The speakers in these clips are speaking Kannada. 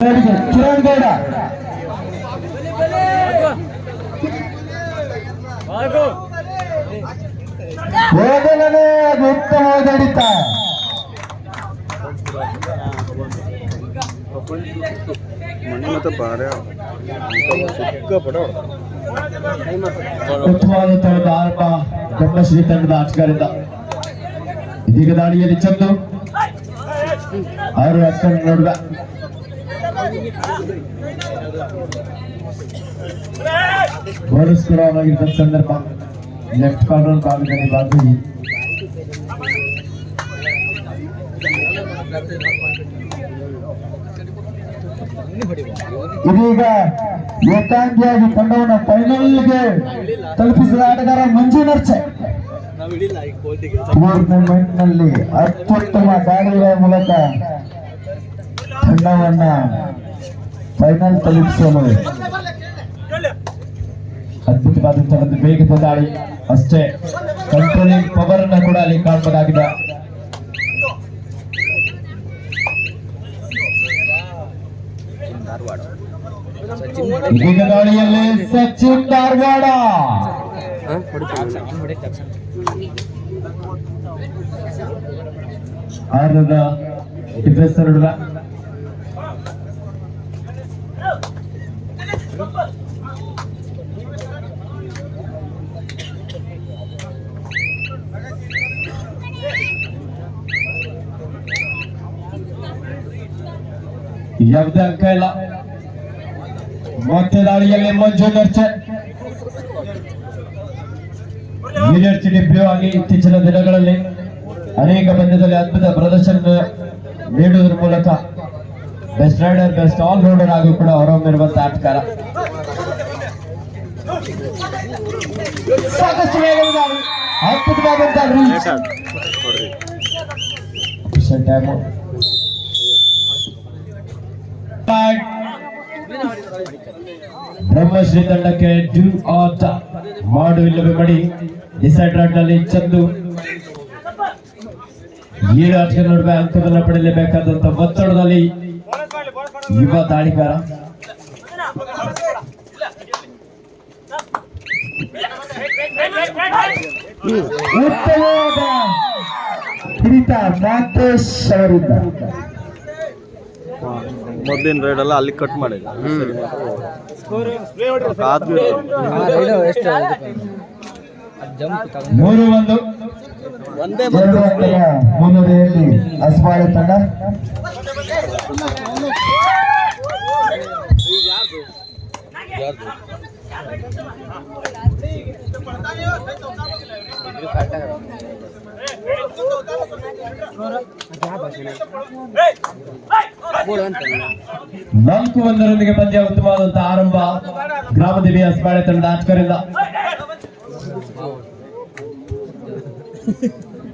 ಕಿರಣ್ ಗೌಡ ಮೊದಲನೇ ಉತ್ತಮವಾದ ಹಿಡಿತ ಮಣ್ಣು ಮತ್ತೆ ಬಾರೆ ಸಿಕ್ಕಾಪಟ್ಟೆ ಉತ್ತಮವಾದ ತಂಡದ ಆರಂಭ ಬ್ರಹ್ಮಶ್ರೀ ತಂಡದ ಆಟಗಾರರಿಂದ ಇದೀಗ ದಾಳಿಯಲ್ಲಿ ಚಂದು ಅವರು ಹಸ್ಕೊಂಡು ನೋಡುವ ಬೋನಸ್ ಕೂಡ ಸಂದರ್ಭ ಲೆಫ್ಟ್ ಕಾರ್ನರ್ ಭಾಗದಲ್ಲಿ ಭಾಗವಹಿಸಿ ಇದೀಗ ಏಕಾಂಗಿಯಾಗಿ ತಂಡವನ್ನು ಫೈನಲ್ಗೆ ತಲುಪಿಸಿದ ಆಟಗಾರ ಮಂಜು ನರ್ಚೆ. ಟೂರ್ನಮೆಂಟ್ನಲ್ಲಿ ಅತ್ಯುತ್ತಮ ದಾಳಿಗಳ ಮೂಲಕ ತಂಡವನ್ನ ಫೈನಲ್ ತಲುಪಿಸಲು ಅದ್ಭುತವಾದಂತಹ ಒಂದು ವೇಗದ ದಾಳಿ. ಅಷ್ಟೇ ಕಂಟ್ರೋಲಿಂಗ್ ಪವರ್ ಅನ್ನ ಕೂಡ ಅಲ್ಲಿ ಕಾಣಬಹುದಾಗಿದೆ ಇದೀಗ ದಾಳಿಯಲ್ಲಿ ಸಚಿನ್ ಧಾರವಾಡ. ಆರದ ಯಾವುದೇ ಮತ್ತೆ ದಾಳಿಯಲ್ಲಿ ಮಂಜು ನರ್ಚೆ ಯೂನಿವರ್ಸಿಟಿ ಡೆಬ್ಯೂ ಆಗಿ ಇತ್ತೀಚಿನ ದಿನಗಳಲ್ಲಿ ಅನೇಕ ಪಂದ್ಯದಲ್ಲಿ ಅದ್ಭುತ ಪ್ರದರ್ಶನ ನೀಡುವುದರ ಮೂಲಕ best raider best all rounder ಆಗೂ ಕೂಡ ಹೊರಹೊಮ್ಮಿರುವಂತಹ ಆಟಗಾರ. ಸಾಕಷ್ಟು. ಬ್ರಹ್ಮಶ್ರೀ ತಂಡಕ್ಕೆ ಡ್ಯೂ ಆಟ ಮಾಡು ಇಲ್ಲವೇ ಮಾಡಿ. ಡಿಸೈಡ್ ರಾಡ್ನಲ್ಲಿ ಚಂದು. ಏಳು ಆಟಗಾರ ನಡುವೆ ಅಂಕವನ್ನು ಪಡೆಯಲೇಬೇಕಾದಂತ ಒತ್ತಡದಲ್ಲಿ ಯುವ ದಾಳಿಗಾರ. ಉತ್ತಮವಾದ ಹಿಡಿತ ಮಾತೇಶ್ ಅವರಿಂದ. ಮೊದ್ಲಿನ ರೈಡ್ ಎಲ್ಲ ಅಲ್ಲಿ ಕಟ್ ಮಾಡಿದ್ರು. ಮೂರು ಒಂದು. ಮುನ್ನಡೆಯಲ್ಲಿ ಅಸ್ಮಾಳೆ ತಂಡ. ನಾಲ್ಕು ಒಂದರೊಂದಿಗೆ ಪಂದ್ಯ ಉತ್ತಮವಾದಂತಹ ಆರಂಭ ಗ್ರಾಮದೇವಿ ಅಸ್ಮಾಳೆ ತಂಡದ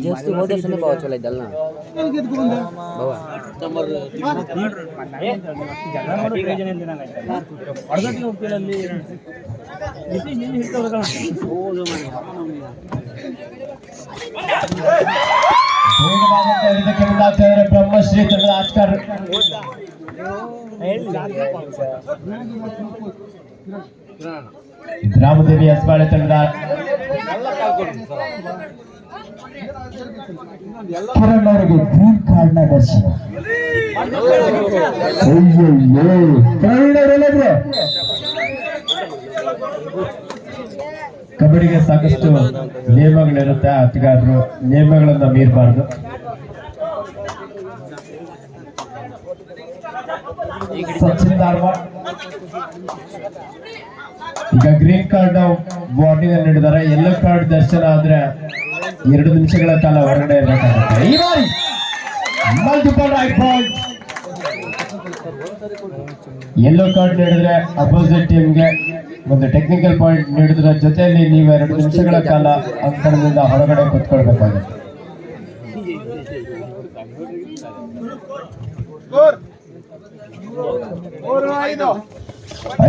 ಜಾಸ್ತಿ ಹೋದ ಭಾವ ಚಲೋ ಇದ್ದಲ್ಲ. ಭಾವ. ವೇಗವಾದಂತಹ ಹಿಡಿತಕ್ಕೆ ಮುಂದಾಗ್ತಾ ಇದ್ದಾರೆ ಬ್ರಹ್ಮಶ್ರೀ ಗ್ರಾಮದೇವಿ ಹೆಸಬಾಳೆ ತಂಡದ ಕಿರಣ್ ಅವರಿಗೆ ಗ್ರೀನ್ ಕಾರ್ಡ್ನ ದರ್ಶನ. ಕಬಡ್ಡಿಗೆ ಸಾಕಷ್ಟು ನಿಯಮಗಳಿರುತ್ತೆ ಆಟಗಾರರು. ನಿಯಮಗಳನ್ನ ಮೀರಬಾರ್ದು. ಈಗ ಗ್ರೀನ್ ಕಾರ್ಡ್ ವಾರ್ನಿಂಗ್ ಅನ್ನು ನೀಡಿದ್ದಾರೆ. ಎಲ್ಲೋ ಕಾರ್ಡ್ ದರ್ಶನ ಆದ್ರೆ ಎರಡು ನಿಮಿಷಗಳ ಕಾಲ ಹೊರಗಡೆ ಇರಬೇಕಾಗುತ್ತೆ. ಈ ಬಾರಿ ಮಲ್ಟಿಪಲ್ ರೈಟ್ ಯೆಲ್ಲೋ ಕಾರ್ಡ್ ನೀಡಿದ್ರೆ ಅಪೋಸಿಟ್ ಟೀಮ್ಗೆ ಒಂದು ಟೆಕ್ನಿಕಲ್ ಪಾಯಿಂಟ್ ನೀಡಿದ್ರ ಜೊತೆಯಲ್ಲಿ ನೀವು ಎರಡು ನಿಮಿಷಗಳ ಕಾಲ ಅಂಕಣದಿಂದ ಹೊರಗಡೆ ಕುತ್ಕೊಳ್ಬೇಕಾಗುತ್ತೆ.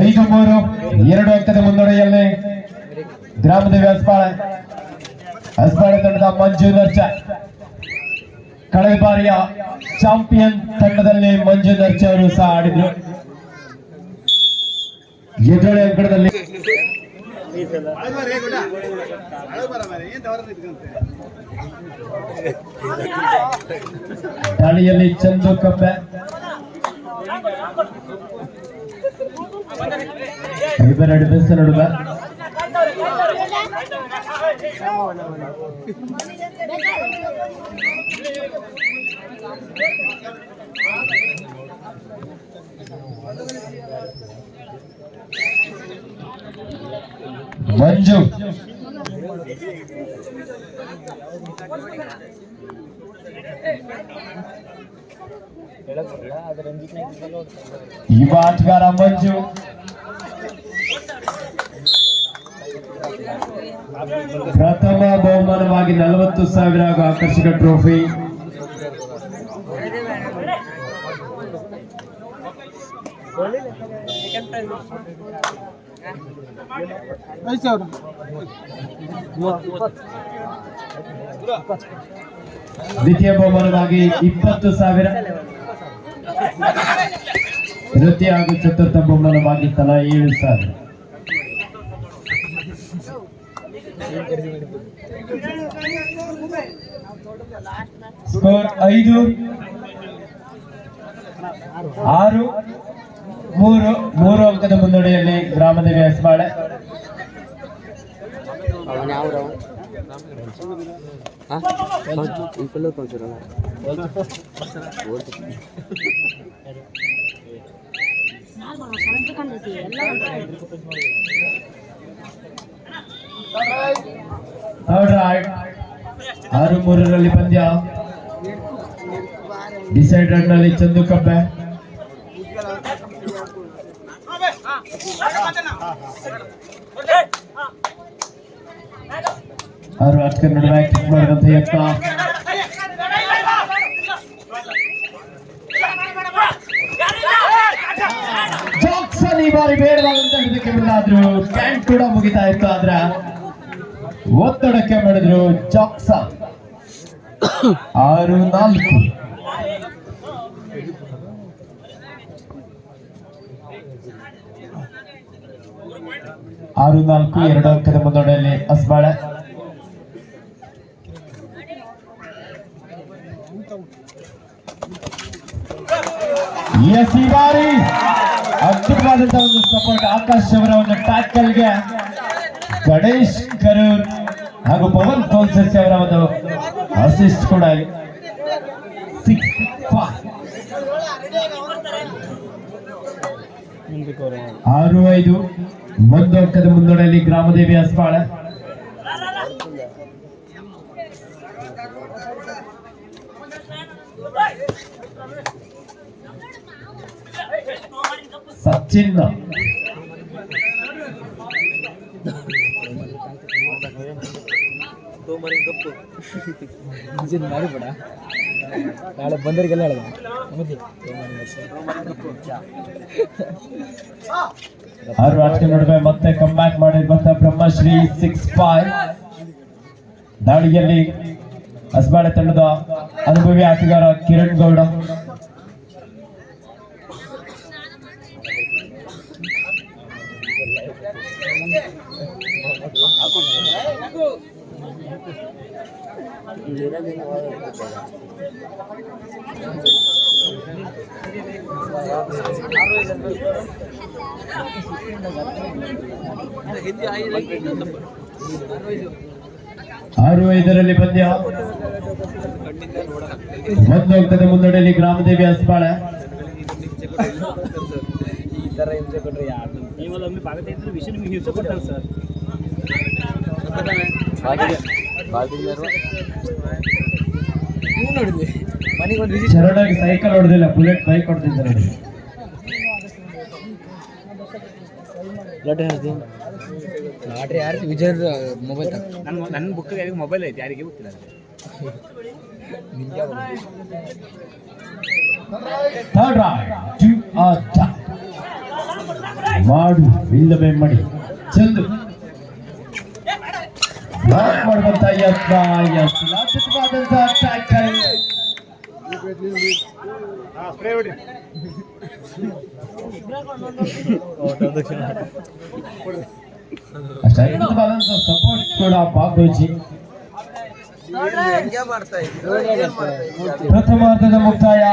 ಐದು ಮೂರು, ಎರಡು ಅಂಕದ ಮುನ್ನಡೆಯಲ್ಲಿ ಗ್ರಾಮದೇವಿ ಹಸ್ಪಾಳೆ ಹಸ್ಪಾಳೆ ತಂಡದ ಮಂಜು ನರ್ಚ ಕಳೆದ ಬಾರಿಯ ಚಾಂಪಿಯನ್ ತಂಡದಲ್ಲಿ ಮಂಜು ನರ್ಚ ಅವರು ಸಹ ಆಡಿದ್ರು. ಎದುಳೆ ಅಂಕಣದಲ್ಲಿ ದಾಳಿಯಲ್ಲಿ ಚಂದು ಕಬ್ಬೆ. ಇವೆರಡು ಬೆಸ ನಡುವೆ ಮಂಜು ಯುವ ಆಟಗಾರ ಮಂಜು. ಪ್ರಥಮ ಬಹುಮಾನವಾಗಿ ನಲವತ್ತು ಸಾವಿರ ಹಾಗೂ ಆಕರ್ಷಕ ಟ್ರೋಫಿ. ದ್ವಿತೀಯ ಬಹುಮಾನವಾಗಿ ಇಪ್ಪತ್ತು ಸಾವಿರ. ತೃತೀಯ ಹಾಗೂ ಚತುರ್ಥ ಬಹುಮಾನವಾಗಿ ತಲಾ ಏಳು ಸಾವಿರ ಸ್ಕೋರ್ ಐದು, ಆರು, ಮೂರು ಮೂರು ಅಂಕದ ಮುನ್ನಡೆಯಲ್ಲಿ ಗ್ರಾಮದೇವಿ ಹೆಸಬಾಳೆ ಅವನ ಯಾವ ಹಾಂ ಈ ಕಲ್ಲು ಕಳ್ಸಿರಲ್ಲ ಥರ್ಡ್ ರೈಡ್ ಆರು ಮೂರರಲ್ಲಿ ಪಂದ್ಯ ಡಿಸೈಡೆಡ್ನಲ್ಲಿ ಚಂದು ಕಬ್ಬೆ ಆರು ಆಟಗಾರ ನಡುವೆ ಕಿಕ್ ಮಾಡಿದಂತ ಯಕ್ಕ ಜಾಕ್ಸನ್ ಈ ಬಾರಿ ಬೇಡವಾದಂತ ಹಿಡಿದಕ್ಕೆ ಬಿಡಲಾದ್ರು ಕ್ಯಾಂಟ್ ಕೂಡ ಮುಗಿತಾ ಇತ್ತು, ಆದ್ರೆ ಒತ್ತಡಕ್ಕೆ ಮಾಡಿದ್ರು ಜಾಕ್ಸನ್ ಆರು, ನಾಲ್ಕು. ಆರು, ನಾಲ್ಕು, ಎರಡು ಅಂಕದ ಮುನ್ನಡೆಯಲ್ಲಿ ಅಸ್ಬಾಳೆ ಎಸ್ ಈ ಬಾರಿ ಅದ್ಭುತವಾದಂತಹ ಒಂದು ಸಪೋರ್ಟ್ ಆಕಾಶ್ ಅವರ ಒಂದು ಟ್ಯಾಕಲ್ಗೆ ಗಣೇಶ್ ಕರೂರ್ ಹಾಗೂ ಪವನ್ ಕೌನ್ಸರ್ಸ್ ಅವರ ಒಂದು ಅಸಿಸ್ಟ್ ಕೂಡ ಸಿಕ್ಸ್ ಆರು, ಐದು. ಒಂದು ಅಂಕದ ಮುನ್ನಡೆಯಲ್ಲಿ ಗ್ರಾಮದೇವಿ ಅಸ್ಪಾಳೆ. ಸಚಿನ್ ಮಾಡಿಬಿಡ ನಾಳೆ ಬಂದರಿಗೆಲ್ಲ ಹೇಳೋದು. ಆರು ಆಟದ ನಡುವೆ ಮತ್ತೆ ಕಮ್ ಬ್ಯಾಕ್ ಮಾಡಿರುವಂತಹ ಬ್ರಹ್ಮಶ್ರೀ ಸಿಕ್ಸ್ ಫೈವ್ ದಾಳಿಯಲ್ಲಿ ಹಸ್ಬಾಳೆ ತಂಡದ ಅನುಭವಿ ಆಟಗಾರ ಕಿರಣ್ ಗೌಡ ಆರು ಐದರಲ್ಲಿ ಪಂದ್ಯ. ಒಂದು ಅಂಕದ ಮುನ್ನಡೆಯಲ್ಲಿ ಗ್ರಾಮದೇವಿ ಹಸ್ಬಾಳೆ ಈ ಥರ ಹಿಂಸೆ ಕೊಟ್ಟರೆ ಯಾರು ನೀವಲ್ಲ ಒಮ್ಮೆ ಪಾಗತೆ ಇದ್ರೆ ವಿಷಯ ನಿಮಗೆ ಹಿಂಸೆ ಕೊಡ್ತಾರೆ ಸರ್ ಶರಣಾಗಿ ಸೈಕಲ್ ಹೊಡೆದಿಲ್ಲ ಬುಲೆಟ್ ಬೈಕ್ ಹೊಡೆದಿದ್ದಾರೆ ಲಾಟ್ರಿ ಯಾರು ವಿಜಯ್ ಮೊಬೈಲ್ ನನ್ನ ನನ್ನ ಯಾರಿಗೆ ಮೊಬೈಲ್ ಐತೆ ಯಾರಿಗೆ ಗೊತ್ತಿಲ್ಲ ಥರ್ಡ್ ರೈಡ್ ಟು ಮಾಡು ಇಲ್ಲವೇ ಮಡಿ. ಚಂದು ಬ್ಲಾಕ್ ಮಾಡುವಂತ ಯತ್ನ ಯತ್ನ. ಅದ್ಭುತವಾದಂತ ಟ್ಯಾಕಲ್ ಅಷ್ಟೇ ಅದ್ಭುತವಾದಂತ ಸಪೋರ್ಟ್ ಕೂಡ ಬಾಬುಜಿ ಪ್ರಥಮಾರ್ಧದ ಮುಕ್ತಾಯ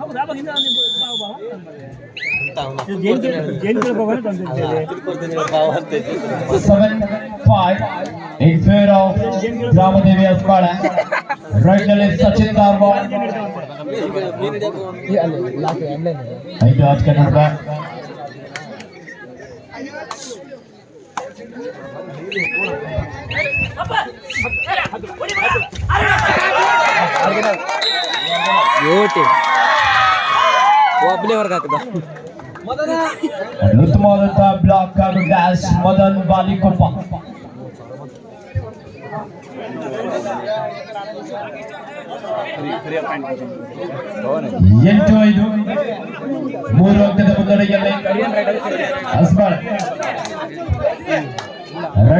ಹೌದಾ ಅವಾಗಿಂದ ನೀವು ಬಾವ ಬಾವ ಜೇನ್ ಜೇನ್ ಕೇಳ್ಬೋಣ ತಂದಿದ್ದೇವೆ seven five in favour of Ramadevi Aspala ರೈಟ್ನಲ್ಲಿ Sachin Dharwad ಐದು ಹತ್ತು ಕನ್ನಡ ಓಟಿ ಒಬ್ಬನೇ ಹೊರಗೆ ಹಾಕದ ಉತ್ತಮವಾದಂತಹ ಬ್ಲಾಕ್ ಹಾಗೂ ಡ್ಯಾಶ್ ಮದನ್ ಬಾಲಿಕೊಪ್ಪ ಎಂಟು ಐದು ಮೂರು ಅಂಕದ ಮುನ್ನಡೆಯಲ್ಲಿ ಹಸ್ಬಾಳ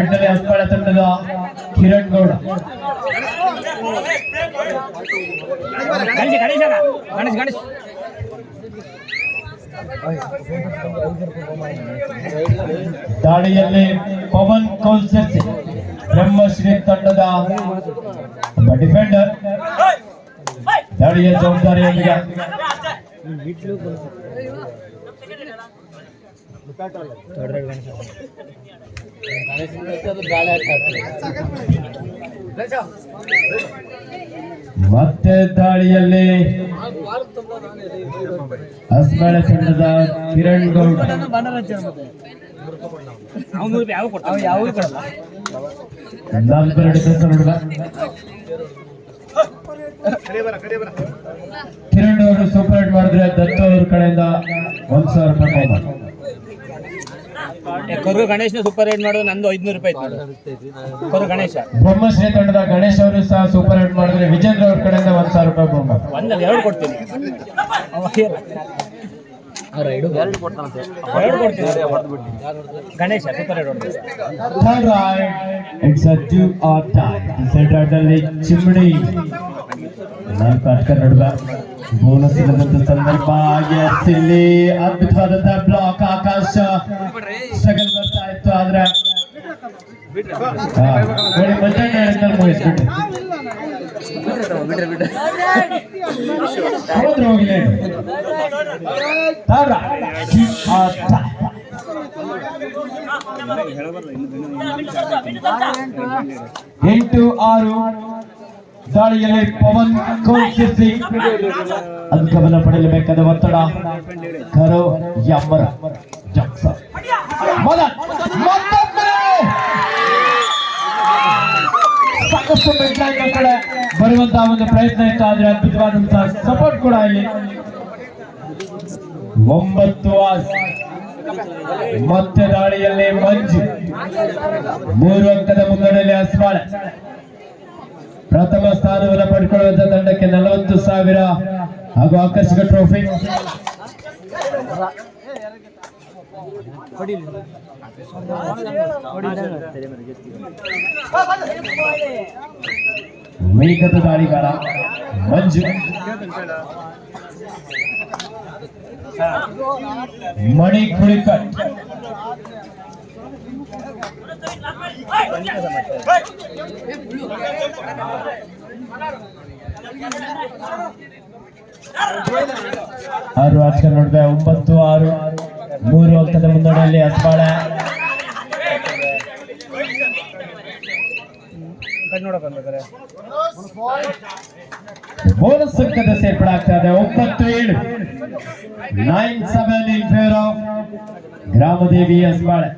ನಲ್ಲಿ ಹಸ್ಬಾಳ ತಂಡದ ಕಿರಣ್ ಗೌಡ. ದಾಳಿಯಲ್ಲಿ ಪವನ್ ಕೌಲ್ಸೆರ್ಸಿ ಬ್ರಹ್ಮಶ್ರೀ ತಂಡದ ಡಿಫೆಂಡರ್ ದಾಳಿಯ ಜವಾಬ್ದಾರಿಯೊಂದಿಗೆ. ಮತ್ತೆ ದಾಳಿಯಲ್ಲಿ ಹಸ್ಬಾಳ ತಂಡದ ಕಿರಣ್ ಗೌಡ. ಕಿರಣ್ ಅವರು ಸೂಪರ್ ಹಿಟ್ ಮಾಡಿದ್ರೆ ದತ್ತ ಅವ್ರ ಕಡೆಯಿಂದ ಒಂದ್ ಸಾವಿರ ರೂಪಾಯಿ. ಕರು ಗಣೇಶ್ನ ಸೂಪರ್ ರೇಟ್ ಮಾಡೋದು ನಂದು ಐದ್ನೂರು ರೂಪಾಯಿ ಇತ್ತು. ಕರು ಗಣೇಶ. ಬ್ರಹ್ಮಶ್ರೀ ತಂಡದ ಗಣೇಶ್ ಅವರು ಸಹ ಸೂಪರ್ ಹಿಟ್ ಮಾಡಿದ್ರೆ ವಿಜೇಂದ್ರ ಅವ್ರ ಕಡೆಯಿಂದ ಒಂದ್ ಸಾವಿರ ರೂಪಾಯಿ ಒಂದಲ್ಲಿ ಎರಡು ಕೊಡ್ತೀನಿ. ಎರಡು ಕೊಡ್ತಾನಂತೆ. ಎರಡು ಕೊಡ್ತೀನಿ ಗಣೇಶ ಸೂಪರ್ ರೇಟ್ ಹೊಡೆದು Third right, it's a two or tie. Centre ಅಲ್ಲಿ ಚಿಮ್ಮಡಿ ನಾಲ್ಕು ಅಟ್ಕ ನಡುವೆ ಬೋನಸ್ ಇಲ್ಲದಂತ ಸಂದರ್ಭ ಎಸ್ ಇಲ್ಲಿ ಅದ್ಭುತವಾದಂತ ಬ್ಲಾಕ್ ಆಕಾಶ ಸ್ಟ್ರಗಲ್ ಬರ್ತಾ ಇತ್ತು ಆದ್ರೆ ನೋಡಿ ಹೇಳಿದ್ಮೇಲೆ ಎಂಟು ಆರು ದಾಳಿಯಲ್ಲಿ ಪವನ್ ಕೋಲ್ಸಿಸಿ ಅಂಕವನ್ನು ಪಡೆಯಬೇಕಾದ ಒತ್ತಡ ಕರೋ ಯಮ್ಮರ ಜಕ್ಸ ಮದನ್ ಮತ್ತೊಮ್ಮೆ ಸಾಕಷ್ಟು ಬೆಂಚಾಯಿನ ಕಡೆ ಬರುವಂತಹ ಒಂದು ಪ್ರಯತ್ನ ಇತ್ತು, ಆದ್ರೆ ಅದ್ಭುತವಾದಂತಹ ಸಪೋರ್ಟ್ ಕೂಡ ಇಲ್ಲಿ. ಒಂಬತ್ತು ಮತ್ತೆ ದಾಳಿಯಲ್ಲಿ ಮಂಜು. ಮೂರು ಅಂಕದ ಮುನ್ನಡೆಯಲ್ಲಿ ಅಸ್ಮಾಳೆ ಪ್ರಥಮ ಸ್ಥಾನವನ್ನು ಪಡ್ಕೊಳ್ಳುವಂತ ತಂಡಕ್ಕೆ ನಲವತ್ತು ಸಾವಿರ ಹಾಗೂ ಆಕರ್ಷಕ ಟ್ರೋಫಿ ವೇಗದ ದಾಳಿಗಾರ ಮಂಜು. ಮಣಿ ಕುಳಿಕಟ್. ಆರು ಆಟ ನೋಡಿದೆ ಒಂಬತ್ತು ಆರು ಮೂರು ಅಂಕದ ಮುನ್ನಡೆಯಲ್ಲಿ ಅಸ್ಮಾಳ ಬೋನಸ್ ಅಂಕದ ಸೇರ್ಪಡಾಗ್ತಾ ಇದೆ. ಒಂಬತ್ತು ಏಳು nine seven in favour of Gramadevi Asbale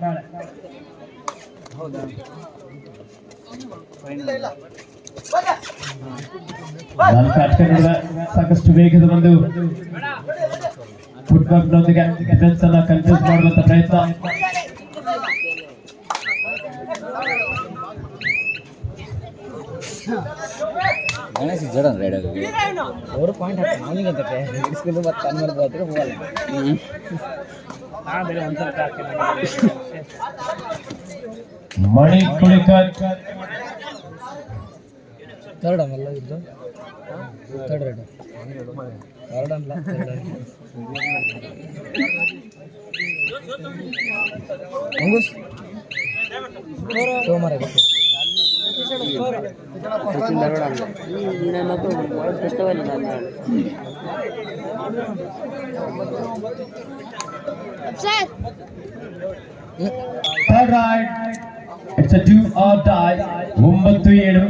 ಸಾಕಷ್ಟು ವೇಗದ ಒಂದು ಫುಟ್ಬಾಲ್ನೊಂದಿಗೆ ಡಿಫೆನ್ಸ್ ಅನ್ನ ಕನ್ಫ್ಯೂಸ್ ಮಾಡುವಂತ ಪ್ರಯತ್ನ. ಗಣೇಶ್ ಜಡ ರೈಡ್ ಆಗಿ ಅವರು ಪಾಯಿಂಟ್ ಹಾಕ್ತಾರೆ ಅವನಿಗೆ ಅಂತ ಇಸ್ಕೊಂಡು ಮತ್ತೆ ಹನ್ನೆರಡು ಬರ್ತಾರೆ ಹೋಗಲ್ಲ. ಬೇರೆ ಒಂದ್ಸಲ ಮಣಿ ಕುಳಿಕರ್ ಥರ್ಡ್ ಅಲ್ಲ ಇದ್ದು ಥರ್ಡ್ ರೈಡ್ ಥರ್ಡ್ ಅಲ್ಲ ಮಂಗೂಸ್. ಸೋಮವಾರ ಗೊತ್ತು ಇಟ್ಸ್ ಅ ಆರ್ ಡೈ ಒಂಬತ್ತು ಏಳು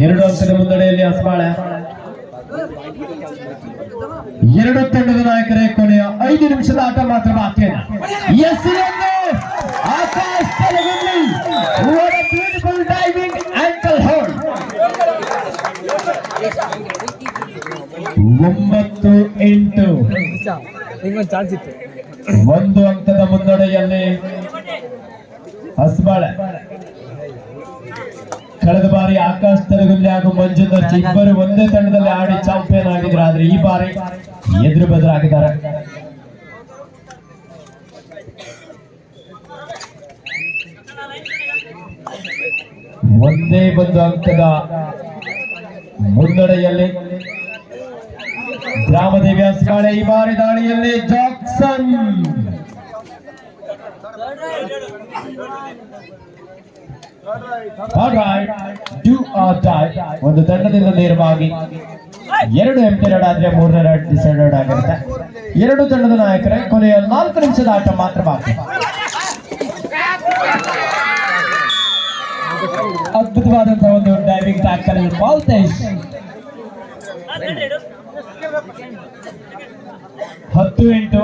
ಎರಡು ಅಂಕದ ಮುನ್ನಡೆಯಲ್ಲಿ ಎರಡು ತಂಡದ ನಾಯಕರೇ ಕೊನೆಯ ಐದು ನಿಮಿಷದ ಆಟ ಮಾತ್ರ ಬಾಕಿ. Yes Akash beautiful diving ankle hold ಒಂಬತ್ತು ಎಂಟು. ಒಂದು ಅಂಕದ ಮುನ್ನಡೆಯಲ್ಲಿ ಹಸ್ಬಾಳೆ. ಕಳೆದ ಬಾರಿ ಆಕಾಶ್ ತರಗುಲ್ಲಿ ಹಾಗೂ ಮಂಜುನಾಥ್ ಇಬ್ಬರು ಒಂದೇ ತಂಡದಲ್ಲಿ ಆಡಿ ಚಾಂಪಿಯನ್ ಆಗಿದ್ರು ಆದ್ರೆ ಈ ಬಾರಿ ಎದುರು ಬದಲಾಗಿದ್ದಾರೆ. ಒಂದೇ ಒಂದು ಅಂಕದ ಮುನ್ನಡೆಯಲ್ಲಿ ಗ್ರಾಮದೇವಿ ಹಸ್ಬಾಳೆ ಈ ಬಾರಿ ದಾಳಿಯಲ್ಲಿ ಜಾಕ್ಸನ್. ಒಂದು ತಂಡದಿಂದ ನೇರವಾಗಿ ಎರಡು ಎಂಟೆರಡ್ ಆದ್ರೆ ಮೂರನೇ ಡಿಸೈಡೆಡ್ ಆಗಿರುತ್ತೆ. ಎರಡು ತಂಡದ ನಾಯಕರೇ ಕೊನೆಯ ನಾಲ್ಕು ನಿಮಿಷದ ಆಟ ಮಾತ್ರ ಬಾಕಿ. ಅದ್ಭುತವಾದಂತಹ ಒಂದು ಡೈವಿಂಗ್ ಟ್ಯಾಕಲ್ ಬಾಲ್ತೇಶ್ ಹತ್ತು ಎಂಟು.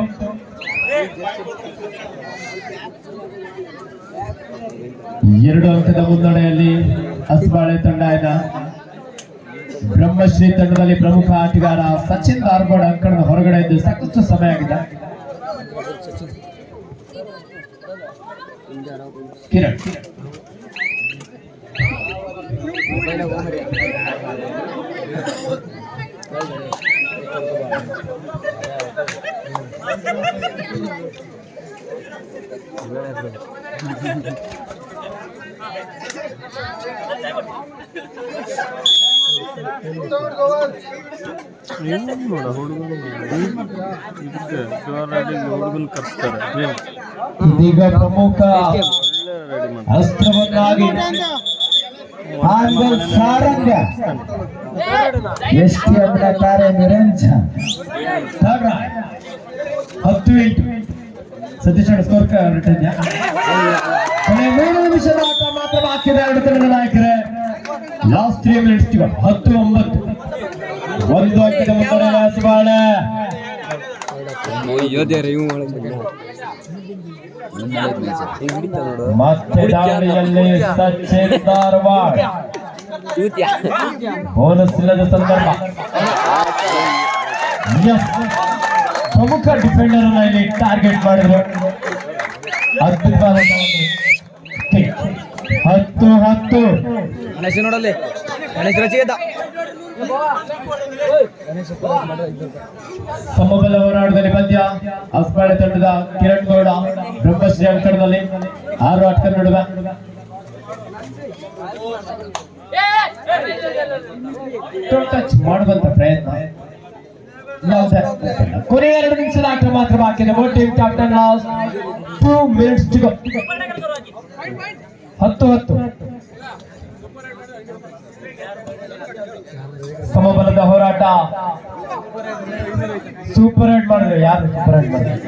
ಎರಡು ಅಂಕದ ಮುನ್ನಡೆಯಲ್ಲಿ ಹಸ್ಬಾಳೆ ತಂಡ ಬ್ರಹ್ಮಶ್ರೀ ತಂಡದಲ್ಲಿ ಪ್ರಮುಖ ಆಟಗಾರ ಸಚಿನ್ ಧಾರವಾಡ ಅಂಕಣದ ಹೊರಗಡೆ ಇದ್ದು ಸಾಕಷ್ಟು ಸಮಯ ಆಗಿದೆ. ಕಿರಣ್. ಏನು ನೋಡ ಹುಡುಗರು ಇದಕ್ಕೆ ರೈಡಿಂಗ್ ಹುಡುಗನ್ ಕರ್ಸ್ತಾರೆ ಪ್ರಮುಖ ಅಸ್ತ್ರವನ್ನಾಗಿ ಹಾಂಗಲ್ ಸಾರಂಗ ಎಸ್ ಟಿ ಅವರ ಕಾರ್ಯ right. ಹತ್ತು ಎಂಟು. ಸತೀಶ್ ಸ್ಕೋರ್ ಹೊರಟಿದ್ಯಾ? ಕೊನೆ ಮೂರು ನಿಮಿಷದ ಆಟ ಮಾತ್ರ ಬಾಕಿ ಇದೆ, ಎರಡು ತಂಡದ ನಾಯಕರೇ. ಲಾಸ್ಟ್ ತ್ರೀ ಮಿನಿಟ್ಸ್ ಹತ್ತು ಒಂಬತ್ತು. ಒಂದು ಅಂಕದ ಮುನ್ನಡೆ ಹಸಿಬಾಳೆ ಯೋಧೇರ ಇವು ಮತ್ತೆ ದಾಳಿಯಲ್ಲಿ ಸಚಿನ್ ಬೋನಸ್ ಸಂದರ್ಭ. ಪ್ರಮುಖ ಡಿಫೆಂಡರ್ ಇಲ್ಲಿ ಟಾರ್ಗೆಟ್ ಮಾಡಿದ್ರು ಅದ್ಭುತವಾದ. ಹತ್ತು ಹತ್ತು. ಗಣೇಶ ನೋಡಲ್ಲಿ. ಗಣೇಶ ರಚಿಗೆದ್ದ ಸಮಬಲ ಹೋರಾಟದಲ್ಲಿ ಮಧ್ಯ ಹಸ್ಬಾಳೆ ತಂಡದ ಕಿರಣ್ ಗೌಡ, ಬ್ರಹ್ಮಶ್ರೀ ಅಂತರದಲ್ಲಿ ಆರು ಆಟದ ನಡುವೆ. ಟಚ್ ಮಾಡುವಂತ ಪ್ರಯತ್ನ. ಕೊನೆಯ ಎರಡು ನಿಮಿಷದ ಆಟ ಮಾತ್ರ ಬಾಕಿ ಕ್ಯಾಪ್ಟನ್ ಟೂ ಮಿನಿಟ್ಸ್ ಹತ್ತು ಹತ್ತು. ಸಮಬಲದ ಹೋರಾಟ. ಸೂಪರ್ ಹೈಟ್ ಮಾಡಿದ್ರು. ಯಾರು ಸೂಪರ್ ಹೈಟ್ ಮಾಡಿದ್ರು?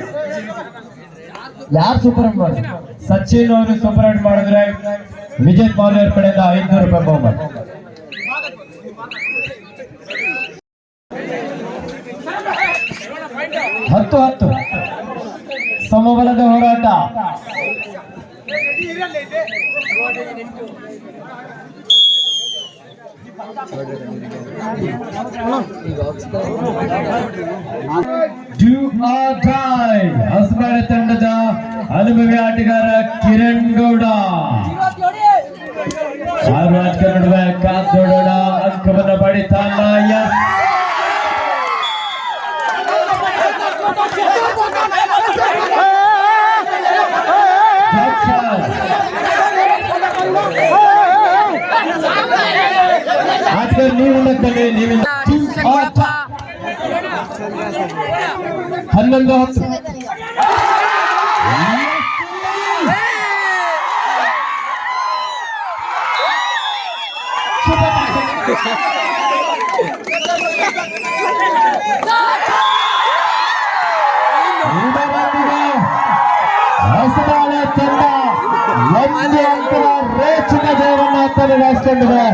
ಯಾರು ಸೂಪರ್ ಹೈಟ್ ಮಾಡಿದ್ರು? ಸಚಿನ್ ಅವರು ಸೂಪರ್ ಹೈಟ್ ಮಾಡಿದ್ರೆ ವಿಜಯ್ ಮೌಲ್ಯ ಅವ್ರ ಕಡೆಯಿಂದ ಐದ್ನೂರು ರೂಪಾಯಿ ಬಹುಮಾನ ಹತ್ತು ಹತ್ತು. ಸಮಬಲದ ಹೋರಾಟ. Do or die. Asmara Tandaja, Alibhavyatikara Kiran Gowda. Arvaj Karanwe, Kath Gowda, ಆಟಗಾರ ನೀವು ಲೆಕ್ಕದಲ್ಲಿ ನೀವು ಆಟ. ಹನ್ನೊಂದು ಹತ್ತು ಹಸನಾಳೆ ತಂಡ ಒಂದು ಅಂಕದ ರೇಚಿನ ಜಯವನ್ನು ತಂದುಕೊಂಡಿದೆ